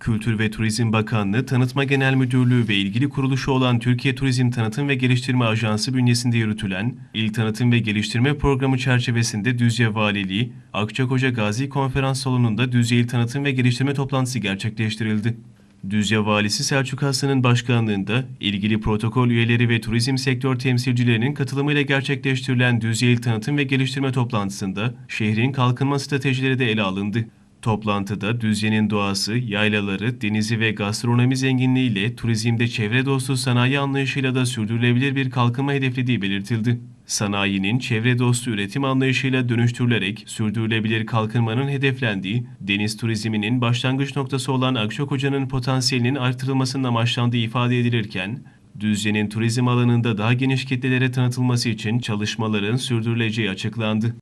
Kültür ve Turizm Bakanlığı, Tanıtma Genel Müdürlüğü ve ilgili kuruluşu olan Türkiye Turizm Tanıtım ve Geliştirme Ajansı bünyesinde yürütülen İl Tanıtım ve Geliştirme Programı çerçevesinde Düzce Valiliği, Akçakoca Gazi Konferans Salonu'nda Düzce İl Tanıtım ve Geliştirme toplantısı gerçekleştirildi. Düzce Valisi Selçuk Aslan'ın başkanlığında ilgili protokol üyeleri ve turizm sektör temsilcilerinin katılımıyla gerçekleştirilen Düzce İl Tanıtım ve Geliştirme toplantısında şehrin kalkınma stratejileri de ele alındı. Toplantıda Düzce'nin doğası, yaylaları, denizi ve gastronomi zenginliğiyle turizmde çevre dostu sanayi anlayışıyla da sürdürülebilir bir kalkınma hedeflediği belirtildi. Sanayinin çevre dostu üretim anlayışıyla dönüştürülerek sürdürülebilir kalkınmanın hedeflendiği, deniz turizminin başlangıç noktası olan Akçakoca'nın potansiyelinin artırılmasının amaçlandığı ifade edilirken, Düzce'nin turizm alanında daha geniş kitlelere tanıtılması için çalışmaların sürdürüleceği açıklandı.